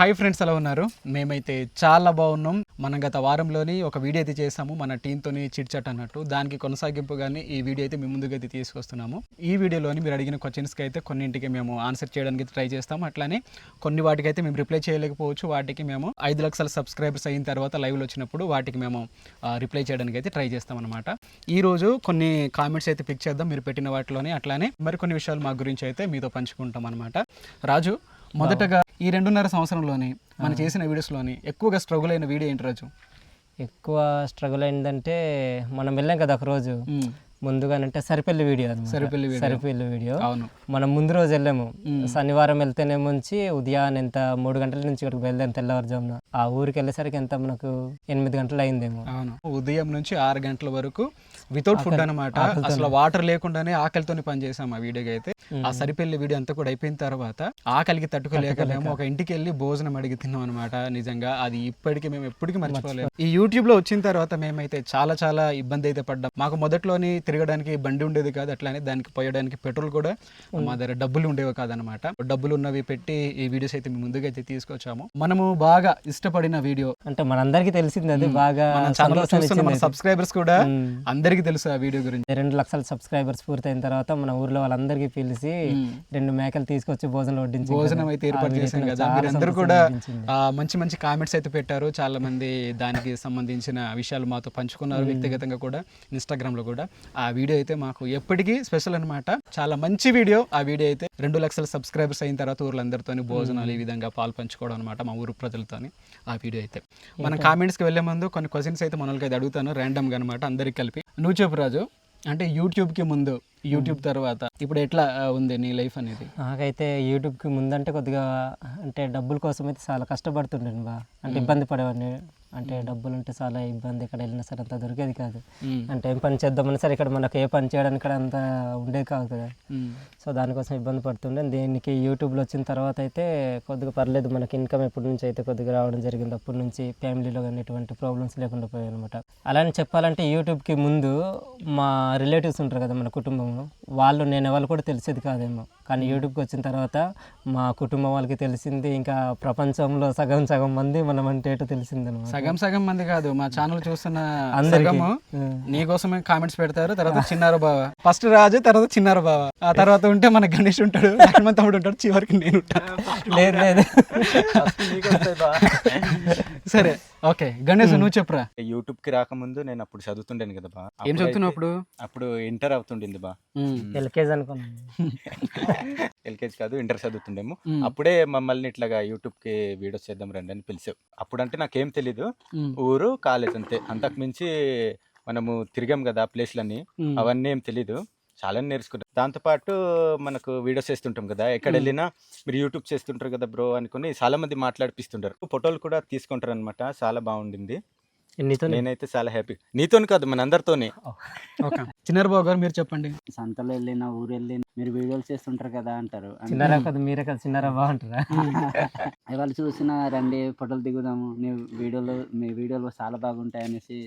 Hi friends ఎలా ఉన్నారు? మేమైతే చాలా బాగున్నాం. మనం గత వారంలోని ఒక వీడియో అయితే చేసాము మన టీంతోని చిట్చట్ అన్నట్టు. దానికి కొనసాగింపుగానే ఈ వీడియో అయితే మీ ముందుగా అయితే తీసుకొస్తున్నాము. ఈ వీడియోలోని మీరు అడిగిన క్వశ్చన్స్కి అయితే కొన్నింటికి మేము ఆన్సర్ చేయడానికి ట్రై చేస్తాము. అట్లానే కొన్ని వాటికి అయితే మేము రిప్లై చేయలేకపోవచ్చు. వాటికి మేము ఐదు లక్షల సబ్స్క్రైబర్స్ అయిన తర్వాత లైవ్లో వచ్చినప్పుడు వాటికి మేము రిప్లై చేయడానికి అయితే ట్రై చేస్తాం అనమాట ఈ రోజు కొన్ని కామెంట్స్ అయితే పిక్ చేద్దాం. మీరు పెట్టిన వాటిలోనే. అట్లానే మరికొన్ని విషయాలు మా గురించి అయితే మీతో పంచుకుంటాం అనమాట రాజు మొదటగా ఈ రెండున్నర సంవత్సరంలోని మనం చేసిన వీడియోస్లోని ఎక్కువగా స్ట్రగుల్ అయిన వీడియో ఏంటి రాజు? ఎక్కువ స్ట్రగుల్ అయిందంటే మనం వెళ్ళాం కదా ఒక రోజు ముందుగానంటే సరిపెల్లి వీడియో అన్నమాట. సరిపెల్లి వీడియో. అవును. మనం ముందు రోజు వెళ్ళాము. శనివారం వెళ్తేనే ముంచి ఉదయాన్నే ఎంత మూడు గంటల నుంచి ఇక్కడికి బయలుదేరి తెల్లవారుజామున. ఆ ఊరికి వెళ్ళేసరికి ఎంత మనకు ఎనిమిది గంటలు అయిందేమో. అవును. ఉదయం నుంచి ఆరు గంటల వరకు వితౌట్ ఫుడ్ అనమాట అసలు వాటర్ లేకుండానే ఆకలితోని పనిచేసాం ఆ వీడియోకి అయితే. ఆ సరిపెళ్ళి వీడియో అంతా కూడా అయిపోయిన తర్వాత ఆకలికి తట్టుకోలేకలేము ఒక ఇంటికి వెళ్ళి భోజనం అడిగి తిన్నాం అనమాట నిజంగా అది ఇప్పటికీ మేము ఎప్పటికీ మర్చిపోలేము. ఈ యూట్యూబ్లో వచ్చిన తర్వాత మేమైతే చాలా చాలా ఇబ్బంది అయితే పడ్డాం. మాకు మొదట్లోని తిరగడానికి బండి ఉండేది కాదు అట్లానే దానికి పోయడానికి పెట్రోల్ కూడా మా దగ్గర డబ్బులు ఉండేవి కాదనమాట డబ్బులు ఉన్నవి పెట్టి ఈ వీడియోస్ అయితే మేము ముందుగా అయితే తీసుకొచ్చాము. మనము బాగా ఇష్టపడిన వీడియో. అంటే మనందరికీ తెలిసింది అది బాగా మన. సబ్స్క్రైబర్స్ కూడా. అందరికీ తెలుసు ఆ వీడియో గురించి. రెండు లక్షల సబ్స్క్రైబర్స్ పూర్తయిన తర్వాత మన ఊర్లో వాళ్ళందరికీ పిలిచి రెండు మేకలు తీసుకొచ్చి భోజనం వడ్డించి భోజనం అయితే ఏర్పాటు చేశాం కదా. మీరందరూ కూడా మంచి మంచి కామెంట్స్ అయితే పెట్టారు. చాలా మంది దానికి సంబంధించిన విషయాలు మాతో పంచుకున్నారు వ్యక్తిగతంగా కూడా ఇన్స్టాగ్రామ్లో కూడా. ఆ వీడియో అయితే మాకు ఎప్పటికీ స్పెషల్ అన్నమాట. చాలా మంచి వీడియో. ఆ వీడియో అయితే రెండు లక్షల సబ్స్క్రైబర్స్ అయిన తర్వాత ఊర్లందరితోని భోజనాలు ఈ విధంగా పాలు పంచుకోవడం అనమాట మా ఊరు ప్రజలతోని ఆ వీడియో అయితే. మనం కామెంట్స్కి వెళ్ళే ముందు కొన్ని క్వశ్చన్స్ అయితే మనకి అయితే అడుగుతాను ర్యాండమ్గా అనమాట అందరికి కలిపి. నువ్వు చెప్పు రాజు. అంటే యూట్యూబ్కి ముందు యూట్యూబ్ తర్వాత ఇప్పుడు ఎట్లా ఉంది నీ లైఫ్ అనేది? నాకైతే యూట్యూబ్కి ముందంటే కొద్దిగా అంటే డబ్బుల కోసం అయితే చాలా కష్టపడుతుండేను బా. అంటే ఇబ్బంది పడేవాడిని. అంటే డబ్బులు ఉంటే చాలా ఇబ్బంది ఎక్కడ వెళ్ళినా సరే అంత దొరికేది కాదు. అంటే ఏం పని చేద్దామన్నా సరే ఇక్కడ మనకు ఏ పని చేయడానికి అంత ఉండేది కాదు కదా. సో దానికోసం ఇబ్బంది పడుతుండే. దీనికి యూట్యూబ్లో వచ్చిన తర్వాత అయితే కొద్దిగా పర్లేదు మనకి ఇన్కమ్ ఎప్పటి నుంచి అయితే కొద్దిగా రావడం జరిగింది అప్పటి నుంచి ఫ్యామిలీలో కానీ ఎటువంటి ప్రాబ్లమ్స్ లేకుండా పోయాయి అనమాట అలానే చెప్పాలంటే యూట్యూబ్కి ముందు మా రిలేటివ్స్ ఉంటారు కదా మన కుటుంబం వాళ్ళు నేను ఎవరు కూడా తెలిసేది కాదేమో. కానీ యూట్యూబ్కి వచ్చిన తర్వాత మా కుటుంబం వాళ్ళకి తెలిసింది ఇంకా ప్రపంచంలో సగం సగం మంది మనం అంటే ఏంటో తెలిసింది అనమాట సగం సగం మంది కాదు మా ఛానల్ చూస్తున్న అందరికీ. సగము నీకోసమే కామెంట్స్ పెడతారు తర్వాత చిన్నారు బావ. ఫస్ట్ రాజు తర్వాత చిన్నారు బావ. ఆ తర్వాత ఉంటే మన గణేష్ ఉంటాడు లక్ష్మణ్ తమ్ముడు ఉంటాడు చివరికి నేను ఉంటాను లేదు లేదు. సరే. ఓకే గణేష్ నువ్వు చెప్పురా. యూట్యూబ్కి రాకముందు నేను అప్పుడు చదువుతుండేను కదా బా. ఏం చదువుతున్నావు అప్పుడు? అప్పుడు ఇంటర్ అవుతుండింది బా. ఎల్కేజీ అనుకున్నాను. ఎల్కేజీ కాదు ఇంటర్ చదువుతుండేము. అప్పుడే మమ్మల్ని ఇట్లాగా యూట్యూబ్కి వీడియోస్ చేద్దాం రండి అని పిలిచావు. అప్పుడు అంటే నాకేం తెలీదు. ఊరు కాలేజ్ అంతే. అంతకు మించి మనము తిరిగాం కదా ప్లేస్లన్నీ. అవన్నీ ఏం తెలీదు. చాలా నేర్చుకున్నాం దాంతోపాటు మనకు వీడియోస్ చేస్తుంటాం కదా ఎక్కడ వెళ్ళినా మీరు యూట్యూబ్ చేస్తుంటారు కదా బ్రో అనుకుని చాలా మంది మాట్లాడిపిస్తుంటారు. ఫోటోలు కూడా తీసుకుంటారు అనమాట చాలా బాగుండింది. నీతో నేనైతే చాలా హ్యాపీ. నీతోని కాదు మన అందరితోని ఓకే. చిన్నారు బాబు గారు మీరు చెప్పండి. సంతలో వెళ్ళిన ఊరు వెళ్ళిన మీరు వీడియోలు చేస్తుంటారు కదా అంటారు. అంటే చిన్నారా కదా మీరే కదా చిన్నారా బాగుంటారా వాళ్ళు చూసిన రండి ఫోటోలు దిగుదాము నీ వీడియోలు మీ వీడియోలు చాలా బాగుంటాయి అనేసి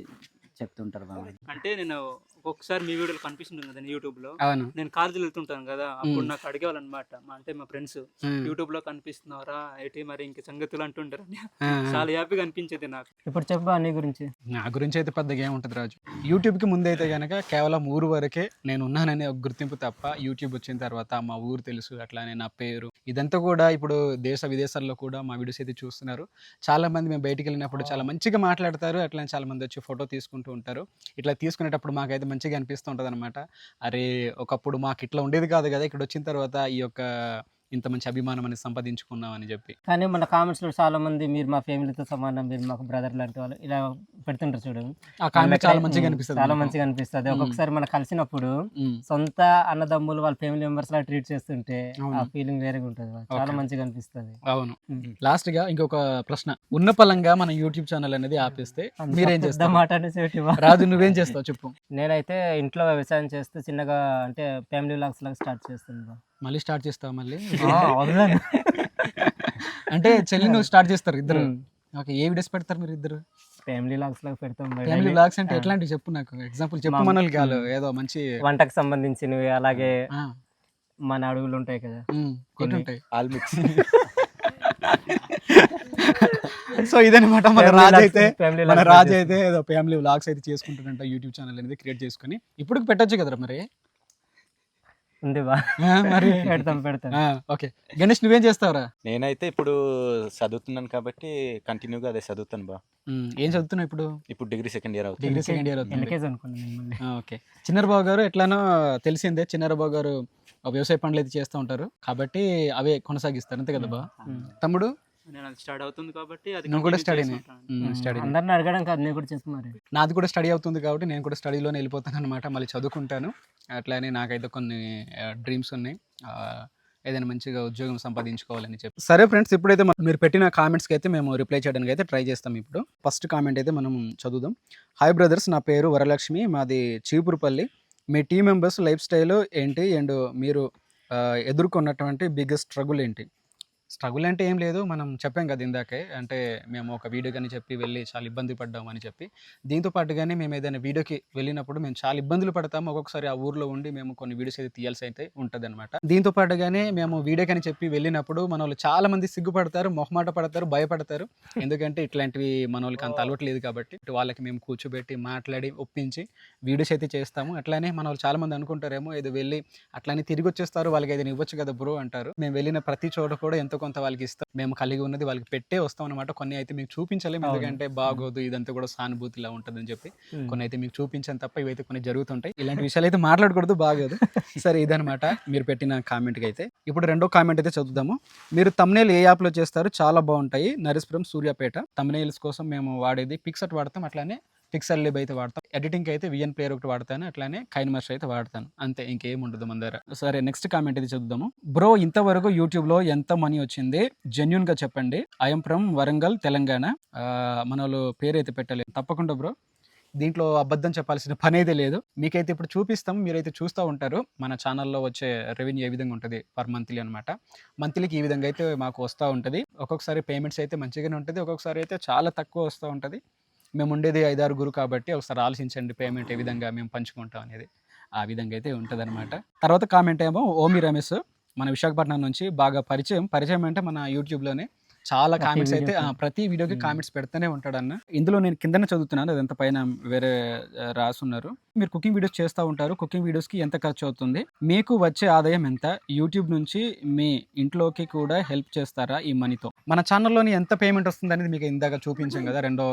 చెప్తుంటారు బాబు. అంటే నేను ఒక్కొక్కసారి మీ వీడియోలు కనిపిస్తుంటాను కదా యూట్యూబ్లో అవును. నేను కాలేజీలో వెళ్తుంటాను కదా అప్పుడు నాకు అడిగేవాళ్ళు అనమాట అంటే మా ఫ్రెండ్స్. యూట్యూబ్లో కనిపిస్తున్నారా ఏంటి మరి ఇంక సంగతులు అంటుంటారు చాలా హ్యాపీగా అనిపించేది నాకు. ఇప్పుడు చెప్పా నీ గురించి. నా గురించి అయితే పెద్దగా ఏముంటుంది రాజు. యూట్యూబ్కి ముందు అయితే కనుక కేవలం ఊరు వరకే నేను ఉన్నాననే ఒక గుర్తింపు తప్ప యూట్యూబ్ వచ్చిన తర్వాత మా ఊరు తెలుసు అట్లానే నా పేరు ఇదంతా కూడా ఇప్పుడు దేశ విదేశాల్లో కూడా మా వీడియోస్ అయితే చూస్తున్నారు. చాలా మంది మేము బయటికి వెళ్ళినప్పుడు చాలా మంచిగా మాట్లాడతారు. అట్లానే చాలా మంది వచ్చి ఫోటో తీసుకుంటూ ఉంటారు. ఇట్లా తీసుకునేటప్పుడు మాకైతే మంచిగా అనిపిస్తూ ఉంటుంది అనమాట అరే ఒకప్పుడు మాకు ఇట్లా ఉండేది కాదు కదా ఇక్కడ వచ్చిన తర్వాత ఈ యొక్క ఇంత మంచి అభిమానం అనేది సంపాదించుకున్నాం అని చెప్పి. కానీ మన కామెంట్స్లో చాలా మంది మీరు మా ఫ్యామిలీతో సమానం మీరు మాకు బ్రదర్ లాంటి వాళ్ళు ఇలా పెడుతుంటారు చూడు. ఆ కామెంట్ చాలా మంచిగా అనిపిస్తుంది చాలా. మంచిగా అనిపిస్తుంది. ఒక్కొక్కసారి మనం కలిసినప్పుడు. సొంత అన్నదమ్ములు వాళ్ళ ఫ్యామిలీ మెంబర్స్ లా ట్రీట్ చేస్తుంటే. ఆ ఫీలింగ్ వేరేగా ఉంటుంది చాలా. మంచిగా అనిపిస్తుంది. అవును. లాస్ట్గా ఇంకొక ప్రశ్న. ఉన్న పలంగా మన యూట్యూబ్ ఛానల్ అనేది ఆపేస్తే మీరేం చేస్తారు? మాట రాజు నువ్వేం చేస్తావు చెప్పు. నేనైతే ఇంట్లో వ్యవసాయం చేస్తూ చిన్నగా అంటే ఫ్యామిలీ లాగ్స్ లాగా స్టార్ట్ చేస్తున్నాను మళ్ళీ స్టార్ట్ చేస్తావు మళ్ళీ? అంటే చెల్లి నువ్వు స్టార్ట్ చేస్తారు ఇద్దరు. ఓకే ఏ వీడియోస్ పెడతారు మీరు ఇద్దరు? ఫ్యామిలీ లాగ్స్ లాగా పెడతాం మరి ఫ్యామిలీ. బ్లాగ్స్ అంటే. ఎట్లాంటివి చెప్పు నాకు? ఎగ్జాంపుల్ చెప్పు మనల్ని కాదు ఏదో మంచి వంటకు సంబంధించినవి అలాగే మన అడుగులు ఉంటాయి కదా. కొన్ని. ఎట్లుంటాయి ఆల్ మిక్స్ సో ఇదనమాట మన రాజు అయితే. మన రాజు. అయితే ఏదో ఫ్యామిలీ వ్లాగ్స్ అయితే చేసుకుంటాడంట యూట్యూబ్ ఛానల్ అనేది క్రియేట్ చేసుకుని. ఇప్పుడు పెట్టొచ్చు కదరా మరి? ఉంది బా. మరి. పెడతాం పెడతాం. ఓకే. గణేష్ నువ్వేం చేస్తావురా? నేనైతే ఇప్పుడు చదువుతున్నాను కాబట్టి కంటిన్యూగా అదే చదువుతాను బా. ఏం చదువుతున్నావు ఇప్పుడు? ఇప్పుడు డిగ్రీ సెకండ్ ఇయర్ అవుతుంది. డిగ్రీ సెకండ్ ఇయర్ అవుతుంది. ఓకే. చిన్నరబాబు గారు ఎట్లానో తెలిసిందే చిన్నరబాబు గారు వ్యవసాయ పనులు అయితే చేస్తూ ఉంటారు. కాబట్టి అవే కొనసాగిస్తారు. అంతే కదా బా? తమ్ముడు? నేను అది స్టార్ట్ అవుతుంది కాబట్టి అది నువ్వు కూడా continue చేసుకుంటాను. స్టడీ అందరిని అడగడం కాదు నేను కూడా చేసుకున్నారు. నాది కూడా స్టడీ అవుతుంది కాబట్టి నేను కూడా స్టడీలోనే వెళ్ళిపోతాను అనమాట మళ్ళీ చదువుకుంటాను. అట్లానే నాకైతే కొన్ని డ్రీమ్స్ ఉన్నాయి. ఆ, ఏదైనా మంచిగా ఉద్యోగం సంపాదించుకోవాలని చెప్పి. సరే ఫ్రెండ్స్ ఇప్పుడైతే మనం- మీరు పెట్టిన కామెంట్స్కి అయితే మేము రిప్లై చేయడానికి అయితే ట్రై చేస్తాం ఇప్పుడు. ఫస్ట్ కామెంట్ అయితే మనం చదువుదాం. హాయ్ బ్రదర్స్ నా పేరు వరలక్ష్మి. మాది చీపురుపల్లి. మీ టీం మెంబర్స్ లైఫ్ స్టైల్ ఏంటి? అండ్ మీరు ఆ, ఎదుర్కొన్నటువంటి బిగ్గెస్ట్ స్ట్రగుల్ ఏంటి? స్ట్రగుల్ అంటే ఏం లేదు. మనం చెప్పాం కదా ఇందాకే అంటే మేము ఒక వీడియో కానీ చెప్పి వెళ్ళి చాలా ఇబ్బంది పడ్డాం అని చెప్పి. దీంతో పాటుగానే మేము ఏదైనా వీడియోకి వెళ్ళినప్పుడు మేము చాలా ఇబ్బందులు పడతాము ఒక్కొక్కసారి ఆ ఊర్లో ఉండి మేము కొన్ని వీడియోస్ అయితే తీయాల్సి అయితే ఉంటుంది అనమాట దీంతో పాటుగానే మేము వీడియో కానీ చెప్పి వెళ్ళినప్పుడు మన వాళ్ళు చాలా మంది సిగ్గుపడతారు మొహమాట పడతారు భయపడతారు. ఎందుకంటే ఇట్లాంటివి మన వాళ్ళకి అంత అలవాటు లేదు కాబట్టి ఇటు వాళ్ళకి మేము కూర్చోబెట్టి మాట్లాడి ఒప్పించి వీడియోస్ అయితే చేస్తాము. అట్లానే మన వాళ్ళు చాలా మంది అనుకుంటారేమో ఇది వెళ్ళి అట్లానే తిరిగి వచ్చేస్తారు. వాళ్ళకి ఏదైనా ఇవ్వచ్చు కదా బ్రో అంటారు. మేము వెళ్ళిన ప్రతి చోట కూడా ఎంతో కొంత వాళ్ళకి ఇస్తాం. మేము కలిగి ఉన్నది వాళ్ళకి పెట్టే వస్తాం అనమాట కొన్ని అయితే మీకు చూపించలేము. ఎందుకంటే బాగోదు ఇదంతా కూడా సానుభూతిలా ఉంటుందని చెప్పి కొన్ని అయితే మీకు చూపించాను తప్ప ఇవైతే కొన్ని జరుగుతుంటాయి. ఇలాంటి విషయాలు అయితే మాట్లాడకూడదు బాగోదు. సరే ఇదనమాట మీరు పెట్టిన కామెంట్కి అయితే. ఇప్పుడు రెండో కామెంట్ అయితే చదువుదాము. మీరు తమ్నేల్ ఏ యాప్లో చేస్తారు? చాలా బాగుంటాయి. నరేశ్పురం సూర్యాపేట. తమ్నేల్స్ కోసం మేము వాడేది పిక్సెట్ వాడతాం. అట్లానే పిక్సెల్ లిబ్ అయితే వాడతాం. ఎడిటింగ్ అయితే విఎన్ ప్లేయర్ ఒకటి వాడతాను. అట్లానే కైన్ అయితే వాడతాను. అంతే ఇంకేం ఉండదు మన దగ్గర. సరే నెక్స్ట్ కామెంట్ ఇది చూద్దాము బ్రో ఇంతవరకు యూట్యూబ్లో ఎంత మనీ వచ్చింది? జెన్యున్గా చెప్పండి. ఐఎమ్ ఫ్రమ్ వరంగల్ తెలంగాణ మన వాళ్ళు పేరు అయితే పెట్టలేదు. తప్పకుండా బ్రో దీంట్లో అబద్ధం చెప్పాల్సిన పని అయితే లేదు. మీకైతే ఇప్పుడు చూపిస్తాం. మీరైతే చూస్తూ ఉంటారు. మన ఛానల్లో వచ్చే రెవెన్యూ ఏ విధంగా ఉంటుంది పర్ మంత్లీ అనమాట మంత్లీకి ఈ విధంగా అయితే మాకు వస్తూ ఉంటుంది. ఒక్కొక్కసారి పేమెంట్స్ అయితే మంచిగానే ఉంటుంది. ఒక్కొక్కసారి అయితే చాలా తక్కువ వస్తూ ఉంటుంది. మేము ఉండేది ఐదారుగురు కాబట్టి ఒకసారి ఆలోచించండి పేమెంట్ ఏ విధంగా మేము పంచుకుంటాం అనేది. ఆ విధంగా అయితే ఉంటుంది తర్వాత కామెంట్ ఏమో ఓమి రమేష్ మన విశాఖపట్నం నుంచి బాగా పరిచయం పరిచయం అంటే మన యూట్యూబ్లోనే చాలా కామెంట్స్ అయితే. ప్రతి వీడియోకి. కామెంట్స్ పెడుతూనే ఉంటాడు అన్న ఇందులో నేను కిందనే చదువుతున్నాను అదంతా పైన వేరే రాసున్నారు. మీరు కుకింగ్ వీడియోస్ చేస్తూ ఉంటారు. కుకింగ్ వీడియోస్కి ఎంత ఖర్చు అవుతుంది? మీకు వచ్చే ఆదాయం ఎంత? యూట్యూబ్ నుంచి మీ ఇంట్లోకి కూడా హెల్ప్ చేస్తారా ఈ మనీతో మన ఛానల్లోని ఎంత పేమెంట్ వస్తుంది అనేది మీకు ఇందాక చూపించాం కదా రెండో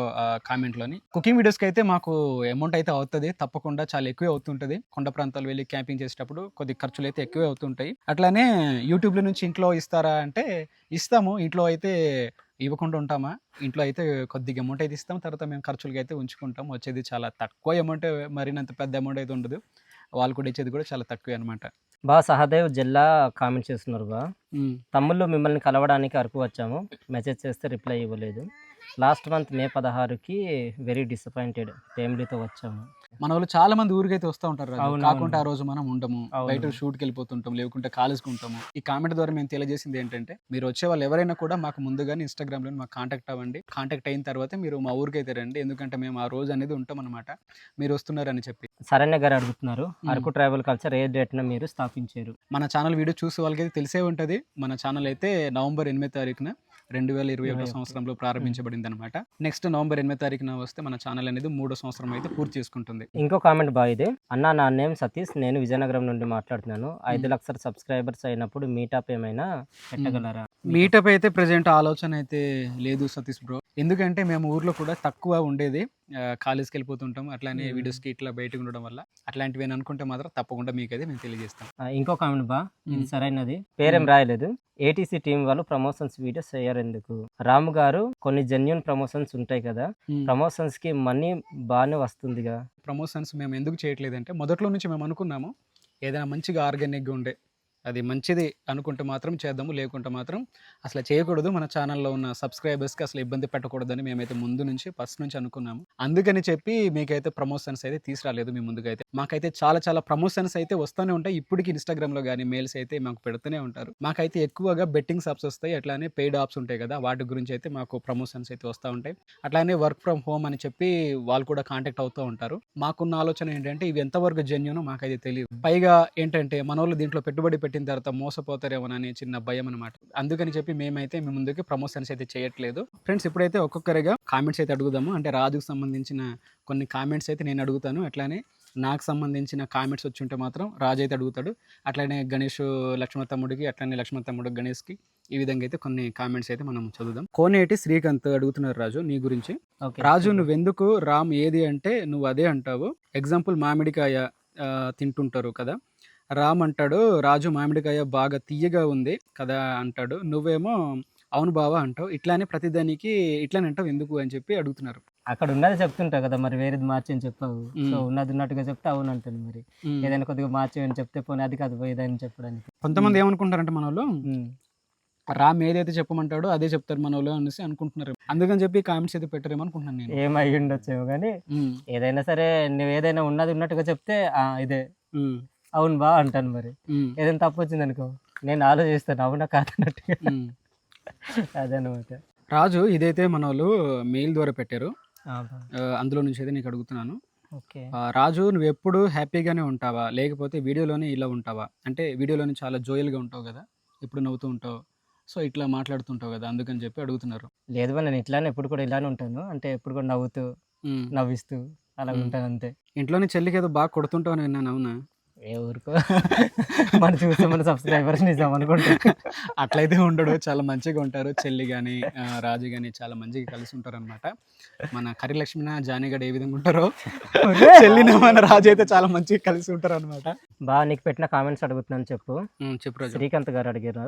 కామెంట్లోని కుకింగ్ వీడియోస్కి అయితే మాకు అమౌంట్ అయితే అవుతుంది. తప్పకుండా చాలా ఎక్కువే అవుతుంటుంది. కొండ ప్రాంతాలు వెళ్ళి క్యాంపింగ్ చేసేటప్పుడు కొద్ది ఖర్చులు అయితే ఎక్కువే అవుతుంటాయి. అట్లానే యూట్యూబ్లో నుంచి ఇంట్లో ఇస్తారా అంటే ఇస్తాము. ఇంట్లో అయితే ఇవ్వకుండా ఉంటామా? ఇంట్లో అయితే కొద్దిగా అమౌంట్ అయితే ఇస్తాం తర్వాత మేము ఖర్చులకి అయితే ఉంచుకుంటాం. వచ్చేది చాలా తక్కువ అమౌంట్ మరినంత పెద్ద అమౌంట్ అయితే ఉండదు. వాళ్ళు కూడా ఇచ్చేది కూడా చాలా తక్కువే అనమాట బా సహదేవ్ జిల్లా కామెంట్ చేస్తున్నారు బా. తమ్ముళ్ళు మిమ్మల్ని కలవడానికి అరకు వచ్చాము. మెసేజ్ చేస్తే రిప్లై ఇవ్వలేదు. లాస్ట్ మంత్ మే పదహారుకి వెరీ డిసప్పాయింటెడ్ ఫ్యామిలీతో వచ్చాము. మన వాళ్ళు చాలా మంది ఊరికైతే వస్తూ ఉంటారు కాకుంటే ఆ. రోజు మనం ఉండము. బయట షూట్కి వెళ్ళిపోతుంటాం లేకుంటే కాలేజ్కి ఉంటాము ఈ కామెంట్ ద్వారా మేము తెలియజేసింది ఏంటంటే మీరు వచ్చే వాళ్ళు ఎవరైనా కూడా మాకు ముందుగానే ఇన్స్టాగ్రామ్లో మాకు కాంటాక్ట్ అవ్వండి. కాంటాక్ట్ అయిన తర్వాత మీరు మా ఊరికి అయితే రండి. ఎందుకంటే మేము ఆ రోజు అనేది ఉంటాం అనమాట మీరు వస్తున్నారని చెప్పి. శరణ్య గారు అడుగుతున్నారు అరకు ట్రైబల్ కల్చర్ ఏ డేట్న మీరు స్థాపించారు? మన ఛానల్ వీడియో చూసే వాళ్ళకైతే తెలిసే ఉంటుంది. మన ఛానల్ అయితే నవంబర్ ఎనిమిది తారీఖున. రెండు వేల ఇరవై ఒకటో. సంవత్సరంలో ప్రారంభించబడింది అనమాట నెక్స్ట్ నవంబర్ ఎనిమిది తారీఖున వస్తే మన ఛానల్ అనేది మూడో సంవత్సరం అయితే పూర్తి చేసుకుంటుంది. ఇంకో కామెంట్ బా ఇది. అన్న నా నేమ్ సతీష్. నేను విజయనగరం నుండి మాట్లాడుతున్నాను. ఐదు లక్షల సబ్స్క్రైబర్స్ అయినప్పుడు మీటప్ ఏమైనా పెట్టగలరా? మీటప్ అయితే ప్రజెంట్ ఆలోచన అయితే లేదు సతీష్ బ్రో. ఎందుకంటే మేము ఊర్లో కూడా తక్కువ ఉండేది కాలేజ్కి వెళ్ళిపోతుంటాం. అట్లానే. వీడియోస్కి ఇట్లా బయటకు ఉండడం వల్ల. అట్లాంటివి ఏమైనా అనుకుంటే మాత్రం తప్పకుండా మీకైతే మేము తెలియజేస్తాం. ఇంకో కామెంట్ బా ఇది. సరైనది. పేరేం రాయలేదు. ఏటీసీ టీం వాళ్ళు ప్రమోషన్స్ వీడియోస్ చేయరు ఎందుకు రాము గారు కొన్ని జెన్యున్ ప్రమోషన్స్ ఉంటాయి కదా ప్రమోషన్స్కి మనీ బాగానే వస్తుందిగా. ప్రమోషన్స్ మేము ఎందుకు చేయట్లేదంటే మొదట్లో నుంచి మేము అనుకున్నాము ఏదైనా మంచిగా ఆర్గానిక్గా ఉండే అది మంచిది అనుకుంటే మాత్రం చేద్దాము లేకుంటే మాత్రం అసలు చేయకూడదు. మన ఛానల్లో ఉన్న సబ్స్క్రైబర్స్కి అసలు ఇబ్బంది పెట్టకూడదని మేమైతే ముందు నుంచి ఫస్ట్ నుంచి అనుకున్నాము. అందుకని చెప్పి మీకైతే ప్రమోషన్స్ అయితే తీసుకురాలేదు మీ ముందుకైతే. మాకైతే చాలా చాలా ప్రమోషన్స్ అయితే వస్తూనే ఉంటాయి. ఇప్పటికి ఇన్స్టాగ్రామ్లో కానీ మెయిల్స్ అయితే మాకు పెడుతూనే ఉంటారు. మాకైతే ఎక్కువగా బెట్టింగ్ యాప్స్ వస్తాయి. అట్లానే పెయిడ్ ఆప్స్ ఉంటాయి కదా వాటి గురించి అయితే మాకు ప్రమోషన్స్ అయితే వస్తూ ఉంటాయి. అట్లానే వర్క్ ఫ్రమ్ హోమ్ అని చెప్పి వాళ్ళు కూడా కాంటాక్ట్ అవుతూ ఉంటారు. మాకున్న ఆలోచన ఏంటంటే ఇవి ఎంతవరకు జెన్యునో మాకైతే తెలియదు. పైగా ఏంటంటే మన వాళ్ళు దీంట్లో పెట్టుబడి పెట్టిన తర్వాత మోసపోతారేమోనని చిన్న భయం అనమాట అందుకని చెప్పి మేమైతే మీ ముందుకి ప్రమోషన్స్ అయితే చేయట్లేదు. ఫ్రెండ్స్ ఇప్పుడైతే ఒక్కొక్కరిగా కామెంట్స్ అయితే అడుగుదాము. అంటే రాజుకు సంబంధించిన కొన్ని కామెంట్స్ అయితే నేను అడుగుతాను. అట్లానే నాకు సంబంధించిన కామెంట్స్ వచ్చి ఉంటే మాత్రం రాజు అయితే అడుగుతాడు. అట్లానే గణేష్ లక్ష్మణ తమ్ముడికి అట్లానే లక్ష్మణ తమ్ముడు గణేష్కి ఈ విధంగా అయితే కొన్ని కామెంట్స్ అయితే మనం చదువుదాం. కోనేటి శ్రీకాంత్ అడుగుతున్నారు రాజు నీ గురించి. రాజు నువ్వెందుకు రామ్ ఏది అంటే నువ్వు అదే అంటావు? ఎగ్జాంపుల్ మామిడికాయ తింటుంటారు కదా. రామ్ అంటాడు రాజు మామిడికాయ బాగా తీయగా ఉంది కదా అంటాడు. నువ్వేమో అవును బావా అంటావు. ఇట్లానే ప్రతిదానికి ఇట్లానే అంటావు ఎందుకు అని చెప్పి అడుగుతున్నారు. అక్కడ ఉన్నది చెప్తుంటావు కదా మరి వేరేది మార్చి అని చెప్పావు. సో ఉన్నది ఉన్నట్టుగా చెప్తే అవును అంటాను మరి. ఏదైనా కొద్దిగా మార్చి అని చెప్తే పోనీ అది కాదు పోయేదని చెప్పడానికి కొంతమంది ఏమనుకుంటారంటే మన వాళ్ళు. రామ్ ఏదైతే చెప్పమంటాడో అదే చెప్తారు మన వాళ్ళు అనేసి అనుకుంటున్నారు. అందుకని చెప్పి కామెంట్స్ అయితే పెట్టరేమో అనుకుంటున్నాను నేను. ఏమై ఉండొచ్చేమో కానీ ఏదైనా సరే నువ్వు ఏదైనా ఉన్నది ఉన్నట్టుగా చెప్తే ఆ, ఇదే. అవును బా అంటాను మరి. ఏదైనా తప్పు వచ్చింది అనుకో నేను ఆలోచిస్తాను అవునా కాదన్నట్టుగా. అదనమాట రాజు ఇదైతే మన వాళ్ళు మెయిల్ ద్వారా పెట్టారు. అందులో నుంచి అయితే నీకు అడుగుతున్నాను. రాజు నువ్వు ఎప్పుడు హ్యాపీగానే ఉంటావా? లేకపోతే వీడియోలోనే ఇలా ఉంటావా? అంటే వీడియోలోనే చాలా జోయల్గా ఉంటావు కదా? ఎప్పుడు నవ్వుతూ ఉంటావు? సో ఇట్లా మాట్లాడుతుంటావు కదా? అందుకని చెప్పి అడుగుతున్నారు. లేదు నేను ఇట్లానే ఎప్పుడు కూడా ఇలానే ఉంటాను. అంటే ఎప్పుడు కూడా నవ్వుతూ. నవ్విస్తూ అలా. ఉంటాను అంతే. ఇంట్లోనే చెల్లికి ఏదో బాగా కొడుతుంటావు విన్నాను అవునా? ఏ ఊరుకో. మన చూస్తే మన సబ్స్క్రైబర్స్ నిజం అనుకుంటా. అట్లయితే ఉండడు. చాలా మంచిగా ఉంటారు. చెల్లి కానీ రాజు కానీ చాలా మంచిగా కలిసి ఉంటారు అనమాట మన కరిలక్ష్మిన జానిగడ్ ఏ విధంగా ఉంటారో చెల్లిన మన రాజు అయితే చాలా మంచిగా కలిసి ఉంటారు అనమాట బాగా నీకు పెట్టిన కామెంట్స్ అడుగుతున్నాను చెప్పు. చెప్పు రాజు. శ్రీకాంత్ గారు అడిగారు.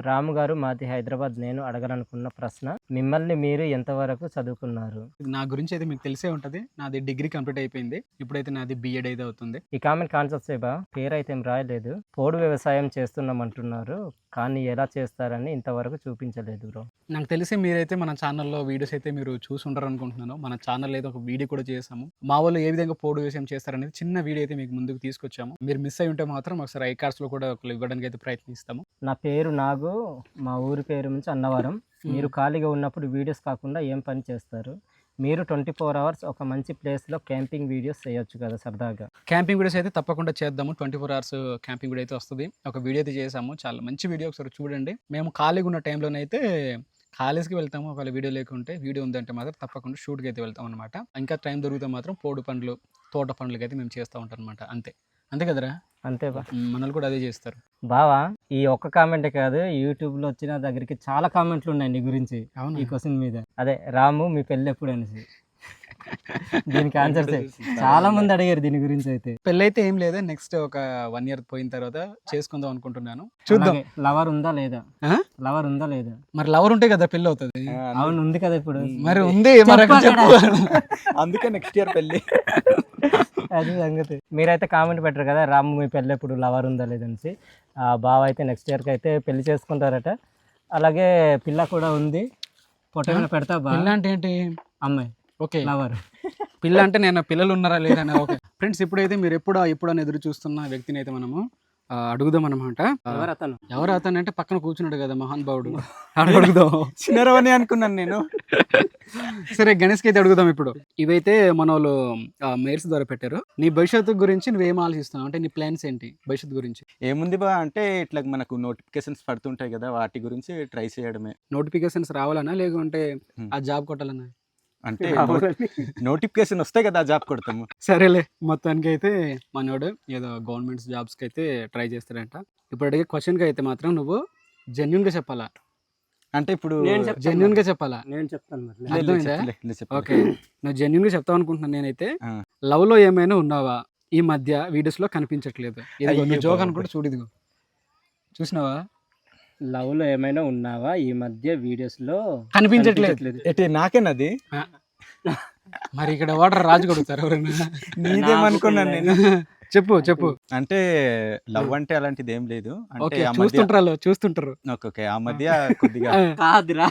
రాము గారు మాది హైదరాబాద్ నేను అడగాలనుకున్న ప్రశ్న. మిమ్మల్ని మీరు ఎంతవరకు చదువుకున్నారు? నా గురించి అయితే మీకు తెలిసే ఉంటది. నాది డిగ్రీ కంప్లీట్ అయిపోయింది. ఇప్పుడైతే నాది బిఎడ్ అయితే అవుతుంది. ఈ కామెంట్ కాన్సెప్ట్ సేబా పేరు అయితే ఏం రాయలేదు. పోడు వ్యవసాయం చేస్తున్నాం అంటున్నారు కానీ ఎలా చేస్తారని ఇంతవరకు చూపించలేదు బ్రో. నాకు తెలిసి మీరైతే మన ఛానల్లో వీడియోస్ అయితే మీరు చూసి ఉంటారు అనుకుంటున్నాను మన ఛానల్ అయితే ఒక వీడియో కూడా చేసాము మా వాళ్ళు ఏ విధంగా పోడు వ్యవసాయం చేస్తారనేది చిన్న వీడియో అయితే మీకు ముందుకు తీసుకొచ్చాము. మీరు మిస్ అయి ఉంటే మాత్రం ఒకసారి ఐ కార్డ్స్లో కూడా ఒకళ్ళు ఇవ్వడానికి అయితే ప్రయత్నిస్తాము. నా పేరు నాగు. మా ఊరి పేరు నుంచి అన్నవరం. మీరు ఖాళీగా ఉన్నప్పుడు వీడియోస్ కాకుండా ఏం పని చేస్తారు? మీరు ట్వంటీ ఫోర్ అవర్స్ ఒక మంచి ప్లేస్లో క్యాంపింగ్ వీడియోస్ చేయొచ్చు కదా సరదాగా. క్యాంపింగ్ వీడియోస్ అయితే తప్పకుండా చేద్దాము. Twenty four hours camping video అయితే వస్తుంది. ఒక వీడియో అయితే చేసాము చాలా మంచి వీడియో ఒకసారి చూడండి. మేము ఖాళీగా ఉన్న టైంలోనైతే కాలేజ్కి వెళ్తాము. ఒకవేళ వీడియో లేకుంటే వీడియో ఉందంటే మాత్రం తప్పకుండా షూట్కి అయితే వెళ్తాం అనమాట ఇంకా టైం దొరికితే మాత్రం పోడు పండ్లు తోట పండ్లకి అయితే మేము చేస్తూ ఉంటాం అనమాట అంతే. అంతే కదరా? అంతే బా. మ్, మనలు కూడా అదే చేస్తారు. బావా ఈ ఒక్క కామెంటే కాదు యూట్యూబ్లో వచ్చిన దగ్గరికి చాలా కామెంట్లు ఉన్నాయి నీ గురించి ఈ క్వశ్చన్ మీద. అదే రాము మీ పెళ్ళి ఎప్పుడు అనేసి. దీనికి ఆన్సర్స్ చాలా మంది అడిగారు. దీని గురించి అయితే. పెళ్ళైతే ఏం లేదా? నెక్స్ట్ ఒక వన్ ఇయర్ పోయిన తర్వాత చేసుకుందాం అనుకుంటున్నాను. చూద్దాం. లవర్ ఉందా లేదా? లవర్ ఉందా లేదా? మరి లవర్ ఉంటే కదా పెళ్ళి అవుతుంది. అవును ఉంది కదా ఇప్పుడు. మరి ఉంది అందుకే నెక్స్ట్ ఇయర్ పెళ్ళి. అది సంగతి. మీరైతే కామెంట్ పెట్టరు కదా రాము మీ పెళ్ళి ఎప్పుడు లవర్ ఉందా లేదనేసి ఆ బావ అయితే నెక్స్ట్ ఇయర్కి అయితే పెళ్ళి చేసుకుంటారట. అలాగే పిల్ల కూడా ఉంది. ఫోటో పెడతా బా పిల్ల అంటే ఏంటి? అమ్మాయి. ఓకే. లవర్. పిల్ల అంటే నేను పిల్లలు ఉన్నారా లేదా ఓకే. ఫ్రెండ్స్ ఇప్పుడైతే మీరు ఎప్పుడా ఎప్పుడు అని ఎదురు చూస్తున్న వ్యక్తిని అయితే మనము అడుగుదాం అనమాట ఎవరు అతను? ఎవరు అతను అంటే పక్కన కూర్చున్నాడు కదా మహాన్ భావుడు అడుగుదాం. చిన్నరవని అనుకున్నాను నేను. సరే గణేష్కి అయితే అడుగుదాం ఇప్పుడు. ఇవైతే మన వాళ్ళు మెయిల్స్ ద్వారా పెట్టారు. నీ భవిష్యత్తు గురించి నువ్వేం ఆలోచిస్తున్నావు? అంటే నీ ప్లాన్స్ ఏంటి భవిష్యత్తు గురించి? ఏముంది బా అంటే ఇట్లా మనకు నోటిఫికేషన్స్ పడుతుంటాయి కదా వాటి గురించి ట్రై చేయడమే. నోటిఫికేషన్స్ రావాలనా లేకుంటే. ఆ జాబ్ కొట్టాలనా? అంటే నోటిఫికేషన్ వస్తే కదా జాబ్ కొడతాము సరేలే మొత్తానికి అయితే మనోడు ఏదో గవర్నమెంట్ జాబ్స్కి అయితే ట్రై చేస్తాడంట. ఇప్పుడు అడిగే క్వశ్చన్కి అయితే మాత్రం నువ్వు జెన్యున్గా చెప్పాలా? అంటే ఇప్పుడు నేను చెప్తాను జెన్యున్గా చెప్పాలా? నేను చెప్తాను. ఓకే. నువ్వు జెన్యున్గా చెప్తావు అనుకుంటున్నాను నేనైతే. లవ్లో ఏమైనా ఉన్నావా? ఈ మధ్య వీడియోస్లో కనిపించట్లేదు జోక్ బాబోయ్. అనుకుంటే చూడు ఇదిగో. చూసినావా? లవ్లో ఏమైనా ఉన్నావా? ఈ మధ్య వీడియోస్లో కనిపించట్లేదు. ఎట్టి నాకేనది? మరి ఇక్కడ వాటర్ రాజు కొడుతారు ఎవరైనా? నీదేమనుకున్నాను నేను. చెప్పు చెప్పు. అంటే లవ్ అంటే అలాంటిది ఏం లేదు. అంటే ఓకే ఆ మధ్య చూస్తుంటారు చూస్తుంటారు. ఓకే, ఓకే ఆ మధ్య కొద్దిగా కాదురా.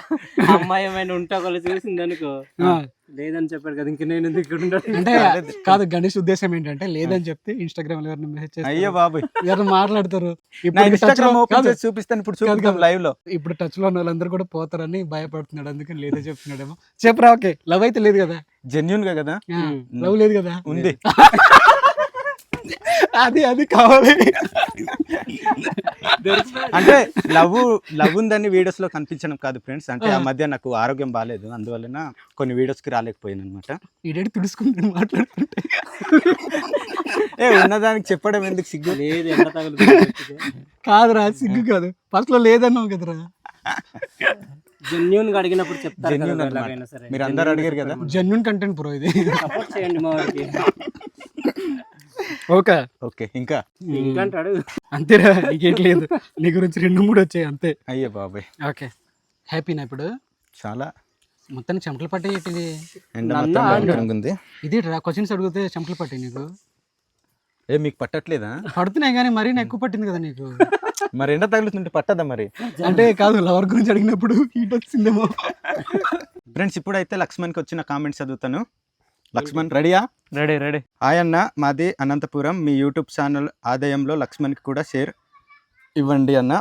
అమ్మాయి ఏమైనా ఉంటే ఒకళ్ళు చూసింది అనుకో. ఆ, లేదని చెప్పాడు కదా ఇంక నేను ఎందుకు ఇక్కడ ఉండను? అంటే కాదు గణేష్ ఉద్దేశం ఏంటంటే లేదని చెప్తే ఇన్స్టాగ్రామ్లో ఎవరైనా మెసేజ్ అయ్యో చేస్తారు బాబు ఎవరైనా మాట్లాడతారు? నా ఇప్పుడు touch ఇన్స్టాగ్రామ్ లో- ఓపెన్ కాదు, చేసి చూపిస్తాను ఇప్పుడు చూపిద్దాం కాదు. లైవ్లో. ఇప్పుడు టచ్లో ఉన్న వాళ్ళందరూ కూడా పోతారని భయపడుతున్నాడు అందుకని లేదే చెప్తున్నాడేమో. చెప్పరా ఓకే. లవ్ అయితే లేదు కదా? జెన్యున్గా కదా? లవ్ లేదు కదా? ఉంది. అది అది కావాలి. అంటే లవ్ లవ్ ఉందని వీడియోస్లో కనిపించడం కాదు ఫ్రెండ్స్. అంటే ఆ. మధ్య నాకు ఆరోగ్యం బాగాలేదు అందువలన కొన్ని వీడియోస్కి రాలేకపోయాను అనమాట ఈడేటి తుడుచుకుంటాడు మాట్లాడుతుంటే. ఏ ఉన్నదానికి చెప్పడం ఎందుకు సిగ్గు? లేదు కాదురా సిగ్గు కాదు. ఫస్ట్లో లేదన్నావు కదరా. జెన్యున్గా అడిగినప్పుడు చెప్తారు మీరు అందరు అడిగారు కదా. జెన్యున్ కంటెంట్ బ్రో ఇది. సపోర్ట్ చేయండి మా వాడికి ఓకే. ఓకే ఇంకా? ఇంకా అంటాడు అంతేరా నీకేం లేదు. నీ గురించి రెండు మూడు వచ్చాయి అంతే. అయ్యే బాబాయ్. ఓకే. హ్యాపీనా ఇప్పుడు? చాలా. మొత్తానికి చెమటలు పట్టాయి ఇది ఉంది ఇది రా క్వశ్చన్స్ అడిగితే చెమటలు పట్టాయి నీకు? ఏ మీకు పట్టట్లేదా? పడుతున్నాయి కానీ మరీ ఎక్కువ పట్టింది కదా నీకు. మరి ఎండ తగులుతుంటే పట్టదా మరి? అంటే కాదు లవర్ గురించి అడిగినప్పుడు హీట్ వచ్చిందేమో. ఫ్రెండ్స్ ఇప్పుడైతే లక్ష్మణ్కి వచ్చిన కామెంట్స్ చదువుతాను. లక్ష్మణ్ రెడీయా? Ready ready. హాయ్ అన్న మాది అనంతపురం. మీ యూట్యూబ్ ఛానల్ ఆదాయంలో లక్ష్మణ్కి కూడా షేర్ ఇవ్వండి అన్న.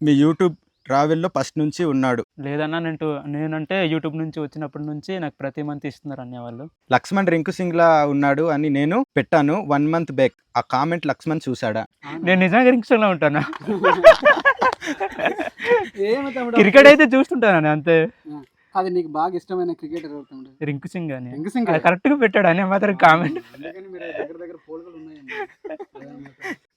మీ యూట్యూబ్ ట్రావెల్లో ఫస్ట్ నుంచి ఉన్నాడు. లేదన్నా నేను నేనంటే యూట్యూబ్ నుంచి వచ్చినప్పటి నుంచి నాకు ప్రతి మంత్ ఇస్తున్నారు అన్న వాళ్ళు. లక్ష్మణ్ రింకు సింగ్ లా ఉన్నాడు అని నేను పెట్టాను వన్ మంత్ బ్యాక్. ఆ కామెంట్ లక్ష్మణ్ చూసాడా నేను నిజంగా రింక్స్లో ఉంటాను? క్రికెట్ అయితే చూస్తుంటాను అంతే. అది నీకు బాగా ఇష్టమైన క్రికెటర్ అవుతాడు రింకు సింగ్ అని. రింకు సింగ్ కరెక్ట్గా పెట్టాడు అని మాత్రం కామెంట్. దగ్గర దగ్గర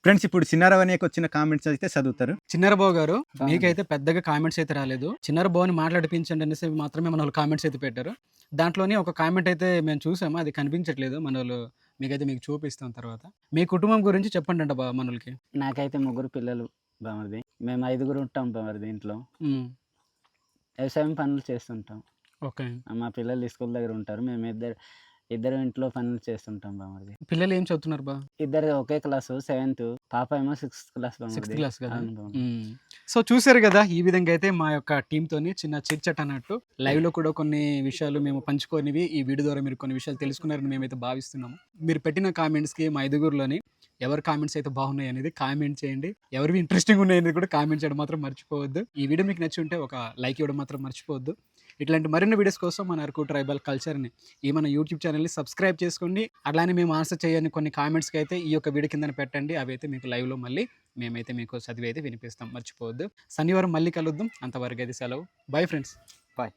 ఫ్రెండ్స్ ఇప్పుడు సినారవనేకి వచ్చిన కామెంట్స్ అయితే చదువుతారు. చిన్నరబాబు గారు మీకైతే పెద్దగా కామెంట్స్ అయితే రాలేదు. చిన్నరబాబుని మాట్లాడిపించండి అనేసి మాత్రమే మన వాళ్ళు కామెంట్స్ అయితే పెట్టారు. దాంట్లోని ఒక కామెంట్ అయితే మేము చూసాము అది కనిపించట్లేదు. మన వాళ్ళు మీకైతే మీకు చూపిస్తాం తర్వాత. మీ కుటుంబం గురించి చెప్పండి అంట బా మనలకి నాకైతే ముగ్గురు పిల్లలు బామర్ది. మేము ఐదుగురు ఉంటాం బామర్ది ఇంట్లో. వ్యవసాయం పనులు చేస్తుంటాం. ఓకే. మా పిల్లలు స్కూల్ దగ్గర ఉంటారు. మేము ఇద్దరు ఇద్దరు ఇంట్లో పనులు చేస్తుంటాం బామర్ది పిల్లలు ఏం చదువుతున్నారు బా? ఇద్దరు ఒకే క్లాసు సెవెంత్. పాప ఏమో సిక్స్త్ క్లాస్ సిక్స్త్ క్లాస్ కదా. సో చూసారు కదా ఈ విధంగా అయితే మా యొక్క టీమ్ తోని చిన్న చిట్చట్ అన్నట్టు. లైవ్లో కూడా కొన్ని విషయాలు మేము పంచుకోనివి ఈ వీడియో ద్వారా మీరు కొన్ని విషయాలు తెలుసుకున్నారని మేమైతే భావిస్తున్నాము. మీరు పెట్టిన కామెంట్స్కి మా ఐదుగురులోని ఎవరి కామెంట్స్ అయితే బాగున్నాయి అనేది కామెంట్ చేయండి. ఎవరివి ఇంట్రెస్టింగ్ ఉన్నాయి అనేది కూడా కామెంట్ చేయడం మాత్రం మర్చిపోవద్దు. ఈ వీడియో మీకు నచ్చి ఉంటే ఒక లైక్ ఇవ్వడం మాత్రం మర్చిపోవద్దు. ఇట్లాంటి మరిన్ని వీడియోస్ కోసం మన అరకు ట్రైబల్ కల్చర్ని ఈ మన యూట్యూబ్ ఛానల్ని సబ్స్క్రైబ్ చేసుకోండి. అలానే మేము ఆన్సర్ చేయని కొన్ని కామెంట్స్కి అయితే ఈ యొక్క వీడియో కింద పెట్టండి. అవి అయితే మీకు లైవ్లో మళ్ళీ మేమైతే మీకు చదివి అయితే వినిపిస్తాం. మర్చిపోవద్దు. శనివారం మళ్ళీ కలుద్దాం. అంతవరకు అయితే సెలవు. Bye friends bye